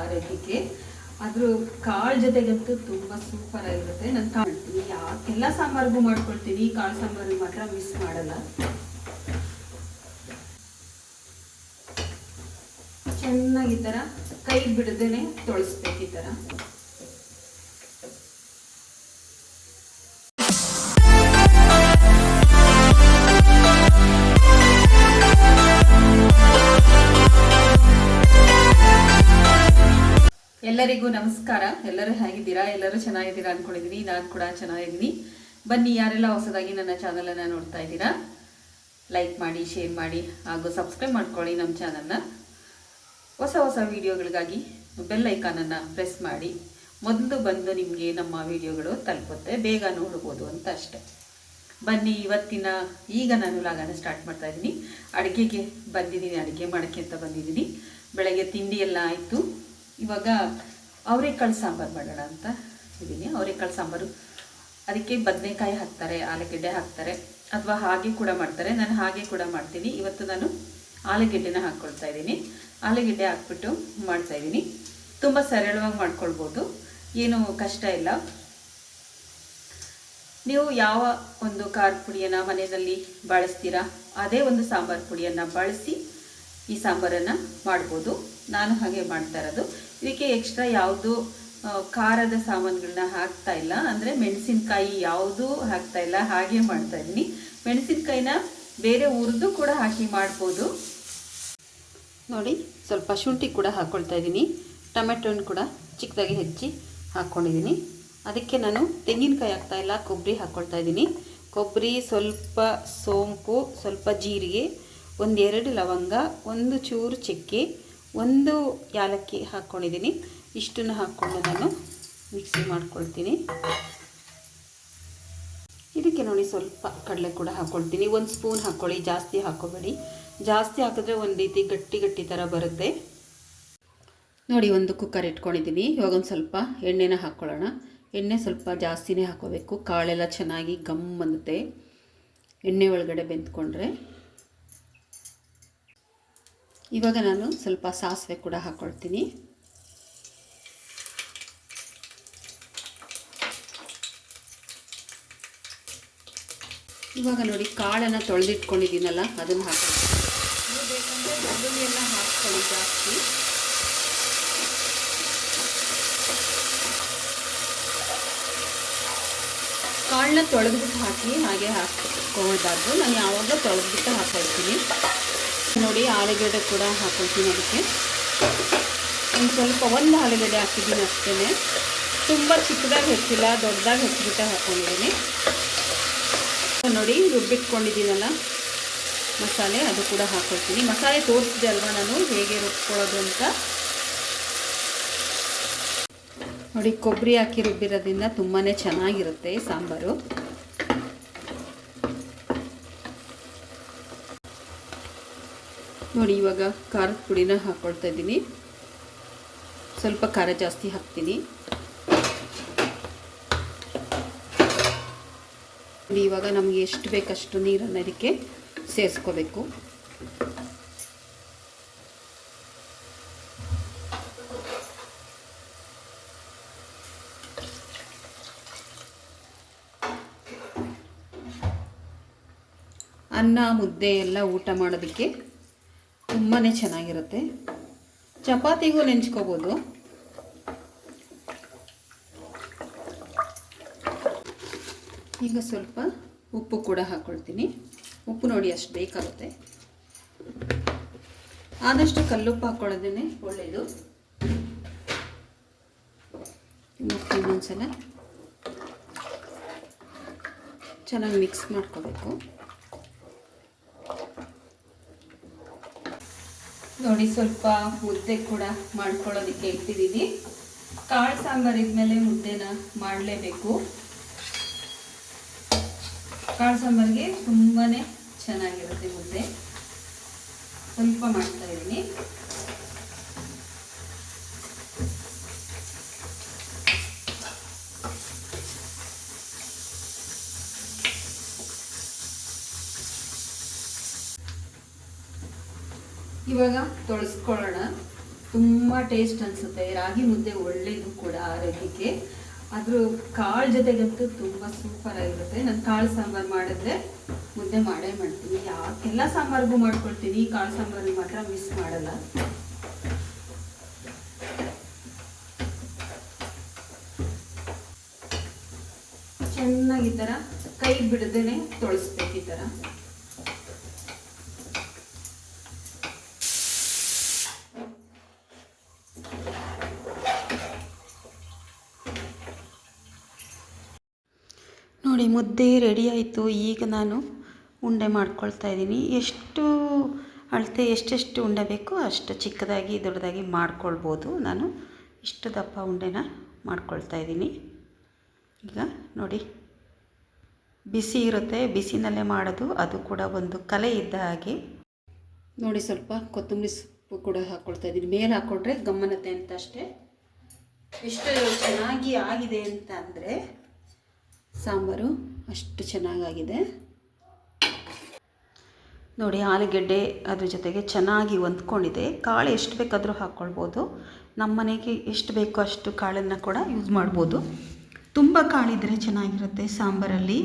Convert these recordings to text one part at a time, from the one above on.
ಆರೋಗ್ಯಕ್ಕೆ. ಅದ್ರ ಕಾಳು ಜೊತೆಗಂತೂ ತುಂಬ ಸೂಪರ್ ಆಗಿರುತ್ತೆ. ನಾನು ಕಾಳ್ತೀನಿ ಯಾಕೆಲ್ಲ ಎಲ್ಲ ಸಾಂಬಾರಿಗೂ ಮಾಡ್ಕೊಳ್ತೀನಿ, ಕಾಳು ಸಾಂಬಾರ್ ಮಾತ್ರ ಮಿಸ್ ಮಾಡಲ್ಲ. ಚೆನ್ನಾಗಿ ಈ ಥರ ಕೈ ಬಿಡದೇನೆ ತೊಳಸ್ಬೇಕು ಈ ಥರ ಎಲ್ಲರಿಗೂ ನಮಸ್ಕಾರ. ಎಲ್ಲರೂ ಹೇಗಿದ್ದೀರಾ? ಎಲ್ಲರೂ ಚೆನ್ನಾಗಿದ್ದೀರಾ ಅನ್ಕೊಂಡಿದ್ದೀನಿ ನಾನು ಕೂಡ ಚೆನ್ನಾಗಿದ್ದೀನಿ. ಬನ್ನಿ, ಯಾರೆಲ್ಲ ಹೊಸದಾಗಿ ನನ್ನ ಚಾನಲನ್ನು ನೋಡ್ತಾ ಇದ್ದೀರಾ? ಲೈಕ್ ಮಾಡಿ ಶೇರ್ ಮಾಡಿ, ಹಾಗೂ ಸಬ್ಸ್ಕ್ರೈಬ್ ಮಾಡ್ಕೊಳ್ಳಿ ನಮ್ಮ ಚಾನಲ್ನ ಹೊಸ ಹೊಸ ವಿಡಿಯೋಗಳಿಗಾಗಿ ಬೆಲ್ ಐಕಾನನ್ನು ಪ್ರೆಸ್ ಮಾಡಿ. ಮೊದಲು ಬಂದು ನಿಮಗೆ ನಮ್ಮ ವಿಡಿಯೋಗಳು ತಲುಪುತ್ತೆ. ಬೇಗ ನೋಡ್ಬೋದು ಅಂತ ಅಷ್ಟೆ. ಬನ್ನಿ, ಇವತ್ತಿನ ಈಗ ನಾನು ಲಾಗನ ಸ್ಟಾರ್ಟ್ ಮಾಡ್ತಾ ಇದ್ದೀನಿ. ಅಡುಗೆಗೆ ಬಂದಿದ್ದೀನಿ, ಅಡುಗೆ ಮಾಡೋಕ್ಕೆ ಅಂತ ಬಂದಿದ್ದೀನಿ. ಬೆಳಗ್ಗೆ ತಿಂಡಿ ಎಲ್ಲ ಆಯಿತು. ಇವಾಗ ಅವರೆಕಾಳು ಸಾಂಬಾರು ಮಾಡೋಣ ಅಂತ ಇದ್ದೀನಿ ಅವರೆಕಾಳು ಸಾಂಬಾರು. ಅದಕ್ಕೆ ಬದನೆಕಾಯಿ ಹಾಕ್ತಾರೆ, ಆಲೂಗೆಡ್ಡೆ ಹಾಕ್ತಾರೆ, ಅಥವಾ ಹಾಗೆ ಕೂಡ ಮಾಡ್ತಾರೆ. ನಾನು ಹಾಗೆ ಕೂಡ ಮಾಡ್ತೀನಿ. ಇವತ್ತು ನಾನು ಆಲೂಗೆಡ್ಡೆನ ಹಾಕ್ಕೊಳ್ತಾ ಇದ್ದೀನಿ ಆಲೂಗೆಡ್ಡೆ ಹಾಕ್ಬಿಟ್ಟು ಮಾಡ್ತಾ ಇದ್ದೀನಿ ತುಂಬ ಸರಳವಾಗಿ ಮಾಡ್ಕೊಳ್ಬೋದು. ಏನು ಕಷ್ಟ ಇಲ್ಲ. ನೀವು ಯಾವ ಒಂದು ಖಾರದ ಪುಡಿಯನ್ನು ಮನೆಯಲ್ಲಿ ಬಳಸ್ತೀರಾ? ಅದೇ ಒಂದು ಸಾಂಬಾರು ಪುಡಿಯನ್ನು ಬಳಸಿ ಈ ಸಾಂಬಾರನ್ನು ಮಾಡ್ಬೋದು. ನಾನು ಹಾಗೆ ಮಾಡ್ತಾ ಇರೋದು. ಇದಕ್ಕೆ ಎಕ್ಸ್ಟ್ರಾ ಯಾವುದು ಖಾರದ ಸಾಮಾನುಗಳನ್ನ ಹಾಕ್ತಾ ಇಲ್ಲ. ಅಂದರೆ ಮೆಣಸಿನಕಾಯಿ ಯಾವುದೂ ಹಾಕ್ತಾ ಇಲ್ಲ, ಹಾಗೆ ಮಾಡ್ತಾ ಇದ್ದೀನಿ. ಮೆಣಸಿನ್ಕಾಯಿನ ಬೇರೆ ಹುರಿದು ಕೂಡ ಹಾಕಿ ಮಾಡ್ಬೋದು. ನೋಡಿ, ಸ್ವಲ್ಪ ಶುಂಠಿ ಕೂಡ ಹಾಕ್ಕೊಳ್ತಾ ಇದ್ದೀನಿ. ಟೊಮೆಟೊನ ಕೂಡ ಚಿಕ್ಕದಾಗಿ ಹೆಚ್ಚಿ ಹಾಕ್ಕೊಂಡಿದ್ದೀನಿ ಅದಕ್ಕೆ ನಾನು ತೆಂಗಿನಕಾಯಿ ಹಾಕ್ತಾ ಇಲ್ಲ, ಕೊಬ್ಬರಿ ಹಾಕ್ಕೊಳ್ತಾ ಇದ್ದೀನಿ. ಕೊಬ್ಬರಿ ಸ್ವಲ್ಪ ಸೋಂಪು, ಸ್ವಲ್ಪ ಜೀರಿಗೆ ಒಂದೆರಡು ಲವಂಗ, ಒಂದು ಚೂರು ಚಕ್ಕೆ, ಒಂದು ಯಾಲಕ್ಕಿ ಹಾಕ್ಕೊಂಡಿದ್ದೀನಿ ಇಷ್ಟನ್ನು ಹಾಕ್ಕೊಂಡು ನಾನು ಮಿಕ್ಸಿ ಮಾಡ್ಕೊಳ್ತೀನಿ. ಇದಕ್ಕೆ ನೋಡಿ ಸ್ವಲ್ಪ ಕಡಲೆ ಕೂಡ ಹಾಕ್ಕೊಳ್ತೀನಿ ಒಂದು ಸ್ಪೂನ್ ಹಾಕ್ಕೊಳ್ಳಿ, ಜಾಸ್ತಿ ಹಾಕೋಬೇಡಿ ಜಾಸ್ತಿ ಹಾಕಿದ್ರೆ ಒಂದು ರೀತಿ ಗಟ್ಟಿ ಗಟ್ಟಿ ಥರ ಬರುತ್ತೆ. ನೋಡಿ, ಒಂದು ಕುಕ್ಕರ್ ಇಟ್ಕೊಂಡಿದ್ದೀನಿ. ಇವಾಗ ಒಂದು ಸ್ವಲ್ಪ ಎಣ್ಣೆನ ಹಾಕ್ಕೊಳ್ಳೋಣ. ಎಣ್ಣೆ ಸ್ವಲ್ಪ ಜಾಸ್ತಿನೇ ಹಾಕೋಬೇಕು ಕಾಳೆಲ್ಲ ಚೆನ್ನಾಗಿ ಗಮ್ ಬಂದುತ್ತೆ ಎಣ್ಣೆ ಒಳಗಡೆ ಬೆಂದ್ಕೊಂಡ್ರೆ ಇವಾಗ ನಾನು ಸ್ವಲ್ಪ ಸಾಸಿವೆ ಕೂಡ ಹಾಕ್ಕೊಳ್ತೀನಿ ಇವಾಗ ನೋಡಿ ಕಾಳನ್ನು ತೊಳೆದಿಟ್ಕೊಂಡಿದ್ದೀನಲ್ಲ, ಅದನ್ನು ಹಾಕ್ಕೊಳ್ತೀನಿ ನೀವು ಬೇಕಂದರೆ ಬೆಳ್ಳುಳ್ಳಿ ಎಲ್ಲ ಹಾಕ್ಕೊಳ್ಳಿ ಜಾಸ್ತಿ. ಕಾಳನ್ನ ತೊಳೆದ್ಬಿಟ್ಟು ಹಾಕಿ ಹಾಗೆ ಹಾಕ್ಕೊಳ್ಬಾರ್ದು. ನಾನು ಯಾವಾಗಲೂ ತೊಳೆದ್ಬಿಟ್ಟು ಹಾಕ್ಕೊಳ್ತೀನಿ ನೋಡಿ ಆಲೂಗಡ್ಡೆ ಕೂಡ ಹಾಕ್ಕೊಳ್ತೀನಿ ಅದಕ್ಕೆ. ಒಂದು ಸ್ವಲ್ಪ ಒಂದು ಆಲೂಗಡ್ಡೆ ಹಾಕಿದ್ದೀನಿ ಅಷ್ಟೇ ತುಂಬ ಚಿಕ್ಕದಾಗಿ ಹೆಚ್ಚಿಲ್ಲ, ದೊಡ್ಡದಾಗಿ ಹೆಚ್ಚಿಬಿಟ್ಟು ಹಾಕ್ಕೊಂಡಿದ್ದೀನಿ ನೋಡಿ ರುಬ್ಬಿಟ್ಕೊಂಡಿದ್ದೀನಲ್ಲ, ಮಸಾಲೆ ಅದು ಕೂಡ ಹಾಕ್ಕೊಳ್ತೀನಿ ಮಸಾಲೆ ತೋರಿಸಿದೆ ಅಲ್ವಾ ನಾನು, ಹೇಗೆ ರುಬ್ಕೊಳ್ಳೋದು ಅಂತ. ನೋಡಿ, ಕೊಬ್ಬರಿ ಹಾಕಿ ರುಬ್ಬಿರೋದ್ರಿಂದ ತುಂಬಾ ಚೆನ್ನಾಗಿರುತ್ತೆ ಸಾಂಬಾರು. ನೋಡಿ, ಇವಾಗ ಖಾರದ ಪುಡಿನ ಹಾಕ್ಕೊಳ್ತಾ ಇದ್ದೀನಿ. ಸ್ವಲ್ಪ ಖಾರ ಜಾಸ್ತಿ ಹಾಕ್ತೀನಿ. ಇವಾಗ ನಮಗೆ ಎಷ್ಟು ಬೇಕಷ್ಟು ನೀರನ್ನು ಇದಕ್ಕೆ ಸೇರಿಸ್ಕೋಬೇಕು. ಅನ್ನ, ಮುದ್ದೆ ಎಲ್ಲ ಊಟ ಮಾಡೋದಕ್ಕೆ ತುಂಬಾ ಚೆನ್ನಾಗಿರುತ್ತೆ. ಚಪಾತಿಗೂ ನೆಂಚ್ಕೋಬೋದು ಈಗ ಸ್ವಲ್ಪ ಉಪ್ಪು ಕೂಡ ಹಾಕ್ಕೊಳ್ತೀನಿ ಉಪ್ಪು ನೋಡಿ ಅಷ್ಟು ಬೇಕಾಗುತ್ತೆ. ಆದಷ್ಟು ಕಲ್ಲುಪ್ಪು ಹಾಕ್ಕೊಳ್ಳೋದೇ ಒಳ್ಳೆಯದು ಮತ್ತು ಇನ್ನೊಂದ್ಸಲ ಚೆನ್ನಾಗಿ ಮಿಕ್ಸ್ ಮಾಡ್ಕೋಬೇಕು. ನೋಡಿ, ಸ್ವಲ್ಪ ಮುದ್ದೆ ಕೂಡ ಮಾಡ್ಕೊಳ್ಳೋದಕ್ಕೆ ಇಟ್ಟಿದ್ದೀನಿ ಕಾಳು ಸಾಂಬಾರಿದ್ಮೇಲೆ ಮುದ್ದೆನ ಮಾಡಲೇಬೇಕು. ಕಾಳು ಸಾಂಬಾರಿಗೆ ತುಂಬಾ ಚೆನ್ನಾಗಿರುತ್ತೆ ಮುದ್ದೆ. ಸ್ವಲ್ಪ ಮಾಡ್ತಾ ಇದ್ದೀನಿ. ಇವಾಗ ತೊಳಸ್ಕೊಳ್ಳೋಣ. ತುಂಬ ಟೇಸ್ಟ್ ಅನಿಸುತ್ತೆ. ರಾಗಿ ಮುದ್ದೆ ಒಳ್ಳೆಯದು ಕೂಡ ಆರೋಗ್ಯಕ್ಕೆ. ಅದ್ರ ಕಾಳು ಜೊತೆಗಂತೂ ತುಂಬ ಸೂಪರ್ ಆಗಿರುತ್ತೆ. ನಾನು ಕಾಳು ಸಾಂಬಾರು ಮಾಡಿದ್ರೆ ಮುದ್ದೆ ಮಾಡೇ ಮಾಡ್ತೀನಿ. ಯಾಕೆಲ್ಲ ಸಾಂಬಾರಿಗೂ ಮಾಡ್ಕೊಳ್ತೀನಿ, ಕಾಳು ಸಾಂಬಾರ್ ಮಾತ್ರ ಮಿಸ್ ಮಾಡಲ್ಲ. ಚೆನ್ನಾಗಿ ಈ ಥರ ಕೈ ಬಿಡದೇನೆ ತೊಳಸ್ಬೇಕು ಈ ಥರ ನೋಡಿ ಮುದ್ದೆ ರೆಡಿ ಆಯಿತು. ಈಗ ನಾನು ಉಂಡೆ ಮಾಡ್ಕೊಳ್ತಾ ಇದ್ದೀನಿ. ಎಷ್ಟು ಅಳತೆ, ಎಷ್ಟೆಷ್ಟು ಉಂಡೆ ಬೇಕೋ ಅಷ್ಟು ಚಿಕ್ಕದಾಗಿ, ದೊಡ್ಡದಾಗಿ ಮಾಡ್ಕೊಳ್ಬೋದು. ನಾನು ಇಷ್ಟು ದಪ್ಪ ಉಂಡೆನ ಮಾಡ್ಕೊಳ್ತಾ ಇದ್ದೀನಿ. ಈಗ ನೋಡಿ, ಬಿಸಿ ಇರುತ್ತೆ. ಬಿಸಿನಲ್ಲೇ ಮಾಡೋದು. ಅದು ಕೂಡ ಒಂದು ಕಲೆ ಇದ್ದ ಹಾಗೆ. ನೋಡಿ ಸ್ವಲ್ಪ ಕೊತ್ತಂಬರಿ ಸೊಪ್ಪು ಕೂಡ ಹಾಕ್ಕೊಳ್ತಾ ಇದ್ದೀನಿ. ಮೇಲೆ ಹಾಕ್ಕೊಂಡ್ರೆ ಗಮ್ಮನತೆ ಅಂತ ಅಷ್ಟೇ. ಎಷ್ಟು ಚೆನ್ನಾಗಿ ಆಗಿದೆ ಅಂತ ಅಂದರೆ ಸಾಂಬಾರು ಅಷ್ಟು ಚೆನ್ನಾಗಾಗಿದೆ. ನೋಡಿ ಆಲೂಗೆಡ್ಡೆ ಅದ್ರ ಜೊತೆಗೆ ಚೆನ್ನಾಗಿ ಹೊಂದ್ಕೊಂಡಿದೆ. ಕಾಳು ಎಷ್ಟು ಬೇಕಾದರೂ ಹಾಕ್ಕೊಳ್ಬೋದು. ನಮ್ಮ ಮನೆಗೆ ಎಷ್ಟು ಬೇಕೋ ಅಷ್ಟು ಕಾಳನ್ನು ಕೂಡ ಯೂಸ್ ಮಾಡ್ಬೋದು. ತುಂಬ ಕಾಳಿದ್ರೆ ಚೆನ್ನಾಗಿರುತ್ತೆ ಸಾಂಬಾರಲ್ಲಿ.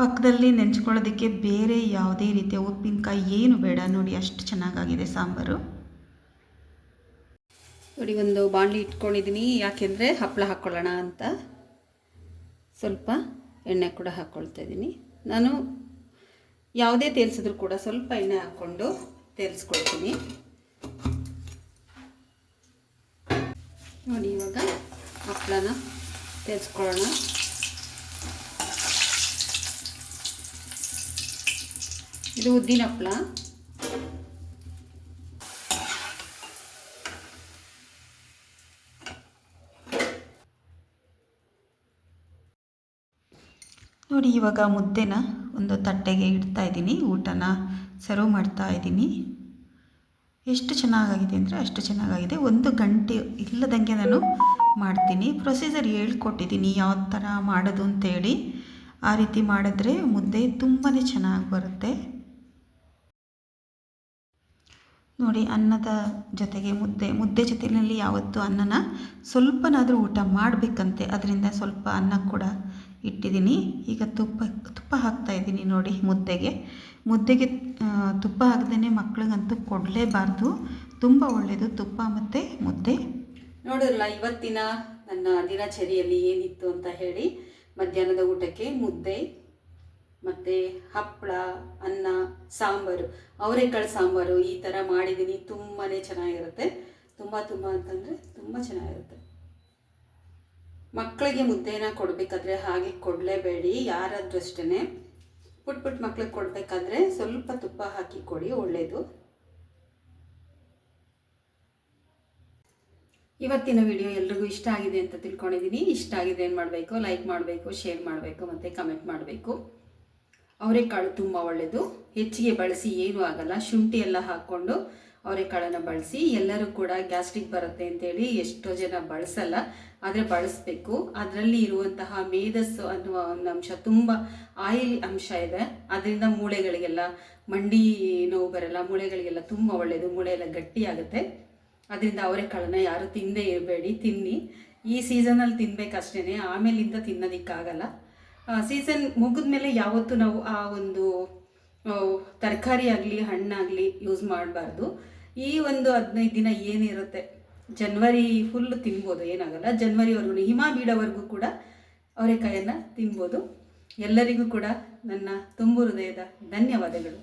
ಪಕ್ಕದಲ್ಲಿ ನೆಂಚ್ಕೊಳ್ಳೋದಕ್ಕೆ ಬೇರೆ ಯಾವುದೇ ರೀತಿಯ ಉಪ್ಪಿನಕಾಯಿ ಏನು ಬೇಡ. ನೋಡಿ ಅಷ್ಟು ಚೆನ್ನಾಗಾಗಿದೆ ಸಾಂಬಾರು. ನೋಡಿ ಒಂದು ಬಾಣಲಿ ಇಟ್ಕೊಂಡಿದ್ದೀನಿ. ಯಾಕೆಂದರೆ ಹಪ್ಪಳ ಹಾಕ್ಕೊಳ್ಳೋಣ ಅಂತ. ಸ್ವಲ್ಪ ಎಣ್ಣೆ ಕೂಡ ಹಾಕ್ಕೊಳ್ತಾ ಇದ್ದೀನಿ. ನಾನು ಯಾವುದೇ ತೇಲ್ಸಿದ್ರು ಕೂಡ ಸ್ವಲ್ಪ ಎಣ್ಣೆ ಹಾಕ್ಕೊಂಡು ತೇಲ್ಸ್ಕೊಳ್ತೀನಿ. ನೋಡಿ, ಇವಾಗ ಹಪ್ಪಳನ ತೇಲ್ಸ್ಕೊಳ್ಳೋಣ. ಇದು ಉದ್ದಿನ ಹಪ್ಪಳ. ನೋಡಿ, ಇವಾಗ ಮುದ್ದೆನ ಒಂದು ತಟ್ಟೆಗೆ ಇಡ್ತಾ ಇದ್ದೀನಿ, ಊಟನ ಸರ್ವ್ ಮಾಡ್ತಾ ಇದ್ದೀನಿ. ಎಷ್ಟು ಚೆನ್ನಾಗಾಗಿದೆ ಅಂದರೆ ಅಷ್ಟು ಚೆನ್ನಾಗಾಗಿದೆ. ಒಂದು ಗಂಟೆ ಇಲ್ಲದಂಗೆ ನಾನು ಮಾಡ್ತೀನಿ. ಪ್ರೊಸೀಜರ್ ಹೇಳ್ಕೊಟ್ಟಿದ್ದೀನಿ, ಯಾವ ಥರ ಮಾಡೋದು ಅಂತೇಳಿ ಆ ರೀತಿ ಮಾಡಿದ್ರೆ ಮುದ್ದೆ ತುಂಬಾ ಚೆನ್ನಾಗಿ ಬರುತ್ತೆ. ನೋಡಿ, ಅನ್ನದ ಜೊತೆಗೆ ಮುದ್ದೆ ಮುದ್ದೆ ಜೊತೆಯಲ್ಲಿ ಯಾವತ್ತೂ ಅನ್ನನ ಸ್ವಲ್ಪನಾದರೂ ಊಟ ಮಾಡಬೇಕಂತೆ. ಅದರಿಂದ ಸ್ವಲ್ಪ ಅನ್ನ ಕೂಡ ಇಟ್ಟಿದ್ದೀನಿ. ಈಗ ತುಪ್ಪ ತುಪ್ಪ ಹಾಕ್ತಾ ಇದ್ದೀನಿ ನೋಡಿ ಮುದ್ದೆಗೆ. ಮುದ್ದೆಗೆ ತುಪ್ಪ ಹಾಕ್ದೇ ಮಕ್ಳಿಗಂತೂ ಕೊಡಲೇಬಾರ್ದು. ತುಂಬ ಒಳ್ಳೆಯದು ತುಪ್ಪ ಮತ್ತು ಮುದ್ದೆ. ನೋಡಿರಲ್ಲ ಇವತ್ತಿನ ನನ್ನ ದಿನಚರಿಯಲ್ಲಿ ಏನಿತ್ತು ಅಂತ ಹೇಳಿ ಮಧ್ಯಾಹ್ನದ ಊಟಕ್ಕೆ ಮುದ್ದೆ, ಮತ್ತು ಹಪ್ಪಳ, ಅನ್ನ, ಸಾಂಬಾರು, ಅವರೆಕಾಳು ಸಾಂಬಾರು ಈ ಥರ ಮಾಡಿದ್ದೀನಿ. ತುಂಬಾ ಚೆನ್ನಾಗಿರುತ್ತೆ. ತುಂಬ ತುಂಬ ಅಂತಂದರೆ ತುಂಬ ಚೆನ್ನಾಗಿರುತ್ತೆ. ಮಕ್ಕಳಿಗೆ ಮುದ್ದೆನ ಕೊಡಬೇಕಾದ್ರೆ ಹಾಗೆ ಕೊಡಲೇಬೇಡಿ ಯಾರಾದ್ರೂ ಅಷ್ಟೇ ಪುಟ್ ಪುಟ್ ಮಕ್ಳಿಗೆ ಕೊಡಬೇಕಾದ್ರೆ ಸ್ವಲ್ಪ ತುಪ್ಪ ಹಾಕಿ ಕೊಡಿ ಒಳ್ಳೆಯದು ಇವತ್ತಿನ ವಿಡಿಯೋ ಎಲ್ರಿಗೂ ಇಷ್ಟ ಆಗಿದೆ ಅಂತ ತಿಳ್ಕೊಂಡಿದ್ದೀನಿ. ಇಷ್ಟ ಆಗಿದೆ ಏನು ಮಾಡಬೇಕು? ಲೈಕ್ ಮಾಡಬೇಕು ಶೇರ್ ಮಾಡಬೇಕು, ಮತ್ತು ಕಮೆಂಟ್ ಮಾಡಬೇಕು. ಅವರೆಕಾಳು ತುಂಬ ಒಳ್ಳೆಯದು ಹೆಚ್ಚಿಗೆ ಬಳಸಿ ಏನೂ ಆಗಲ್ಲ. ಶುಂಠಿ ಎಲ್ಲ ಹಾಕ್ಕೊಂಡು ಅವರೆಕಾಳನ್ನು ಬಳಸಿ ಎಲ್ಲರೂ ಕೂಡ ಗ್ಯಾಸ್ಟ್ರಿಕ್ ಬರುತ್ತೆ ಅಂತೇಳಿ ಎಷ್ಟೋ ಜನ ಬಳಸಲ್ಲ, ಆದರೆ ಬಳಸಬೇಕು. ಅದರಲ್ಲಿ ಇರುವಂತಹ ಮೇಧಸ್ಸು ಅನ್ನುವ ಒಂದು ಅಂಶ ತುಂಬ ಆಯಿಲ್ ಅಂಶ ಇದೆ. ಅದರಿಂದ ಮೂಳೆಗಳಿಗೆಲ್ಲ ಮಂಡಿ ನೋವು ಬರಲ್ಲ, ಮೂಳೆಗಳಿಗೆಲ್ಲ ತುಂಬ ಒಳ್ಳೆಯದು ಮೂಳೆ ಎಲ್ಲ ಗಟ್ಟಿಯಾಗುತ್ತೆ. ಅದರಿಂದ ಅವರೆಕಾಳನ್ನು ಯಾರು ತಿನ್ನದೇ ಇರಬೇಡಿ, ತಿನ್ನಿ. ಈ ಸೀಸನಲ್ಲಿ ತಿನ್ಬೇಕಷ್ಟೇ ಆಮೇಲಿಂದ ತಿನ್ನೋದಕ್ಕಾಗಲ್ಲ. ಸೀಸನ್ ಮುಗಿದ ಮೇಲೆ ಯಾವತ್ತೂ ನಾವು ಆ ಒಂದು ತರಕಾರಿ ಆಗಲಿ, ಹಣ್ಣಾಗಲಿ ಯೂಸ್ ಮಾಡಬಾರ್ದು. ಈ ಒಂದು ಹದಿನೈದು ದಿನ ಏನಿರುತ್ತೆ ಜನ್ವರಿ ಫುಲ್ ತಿನ್ಬೋದು, ಏನಾಗಲ್ಲ. ಜನ್ವರಿವರೆಗೂ ಹಿಮ ಬೀಡವರೆಗೂ ಕೂಡ ಅವರೆಕಾಯನ್ನು ತಿನ್ಬೋದು. ಎಲ್ಲರಿಗೂ ಕೂಡ ನನ್ನ ತುಂಬು ಹೃದಯದ ಧನ್ಯವಾದಗಳು.